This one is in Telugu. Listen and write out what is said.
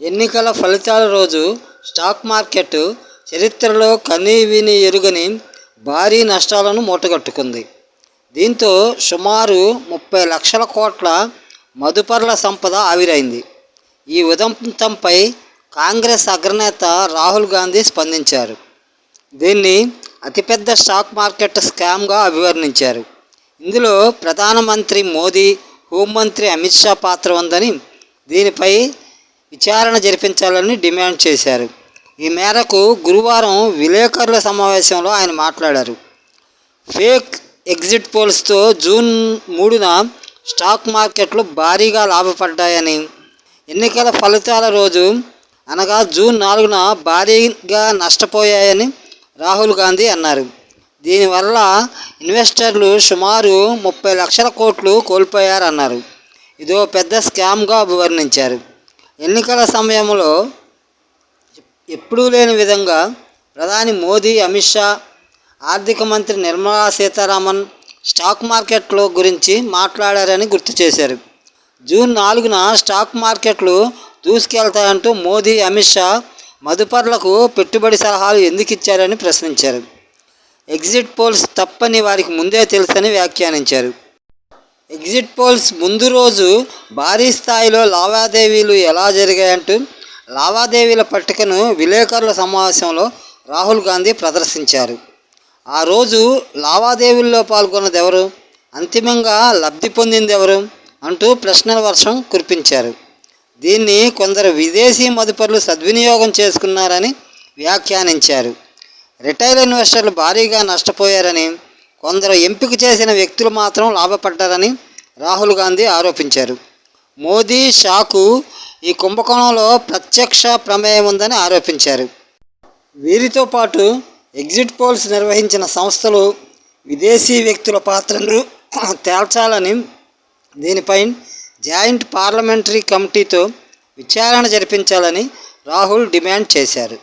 ఎన్నికల ఫలితాల రోజు స్టాక్ మార్కెట్ చరిత్రలో కనీవిని ఎరుగని భారీ నష్టాలను మూటగట్టుకుంది. దీంతో సుమారు ముప్పై లక్షల కోట్ల మదుపర్ల సంపద ఆవిరైంది. ఈ ఉదంతంపై కాంగ్రెస్ అగ్రనేత రాహుల్ గాంధీ స్పందించారు. దీన్ని అతిపెద్ద స్టాక్ మార్కెట్ స్కామ్గా అభివర్ణించారు. ఇందులో ప్రధానమంత్రి మోదీ హోంమంత్రి అమిత్ షా పాత్ర ఉందని దీనిపై విచారణ జరిపించాలని డిమాండ్ చేశారు. ఈ మేరకు గురువారం విలేకరుల సమావేశంలో ఆయన మాట్లాడారు. ఫేక్ ఎగ్జిట్ పోల్స్తో జూన్ మూడున స్టాక్ మార్కెట్లు భారీగా లాభపడ్డాయని ఎన్నికల ఫలితాల రోజు అనగా జూన్ నాలుగున భారీగా నష్టపోయాయని రాహుల్ గాంధీ అన్నారు. దీనివల్ల ఇన్వెస్టర్లు సుమారు ముప్పై లక్షల కోట్లు కోల్పోయారన్నారు. ఇదో పెద్ద స్కామ్గా అభివర్ణించారు. ఎన్నికల సమయంలో ఎప్పుడూ లేని విధంగా ప్రధాని మోదీ అమిత్ షా ఆర్థిక మంత్రి నిర్మలా సీతారామన్ స్టాక్ మార్కెట్లో గురించి మాట్లాడారని గుర్తు చేశారు. జూన్ నాలుగున స్టాక్ మార్కెట్లు దూసుకెళ్తాయంటూ మోదీ అమిత్ షా మదుపర్లకు పెట్టుబడి సలహాలు ఎందుకు ఇచ్చారని ప్రశ్నించారు. ఎగ్జిట్ పోల్స్ తప్పని వారికి ముందే తెలుసని వ్యాఖ్యానించారు. ఎగ్జిట్ పోల్స్ ముందు రోజు భారీ స్థాయిలో లావాదేవీలు ఎలా జరిగాయంటూ లావాదేవీల పట్టికను విలేకరుల సమావేశంలో రాహుల్ గాంధీ ప్రదర్శించారు. ఆ రోజు లావాదేవీల్లో పాల్గొన్నది ఎవరు అంతిమంగా లబ్ధి పొందింది ఎవరు అంటూ ప్రశ్నల వర్షం కురిపించారు. దీన్ని కొందరు విదేశీ మదుపర్లు సద్వినియోగం చేసుకున్నారని వ్యాఖ్యానించారు. రిటైల్ ఇన్వెస్టర్లు భారీగా నష్టపోయారని కొందరు ఎంపిక చేసిన వ్యక్తులు మాత్రం లాభపడ్డారని రాహుల్ గాంధీ ఆరోపించారు. మోదీ షాకు ఈ కుంభకోణంలో ప్రత్యక్ష ప్రమేయం ఉందని ఆరోపించారు. వీరితో పాటు ఎగ్జిట్ పోల్స్ నిర్వహించిన సంస్థలు విదేశీ వ్యక్తుల పాత్రను తేల్చాలని దీనిపై జాయింట్ పార్లమెంటరీ కమిటీతో విచారణ జరిపించాలని రాహుల్ డిమాండ్ చేశారు.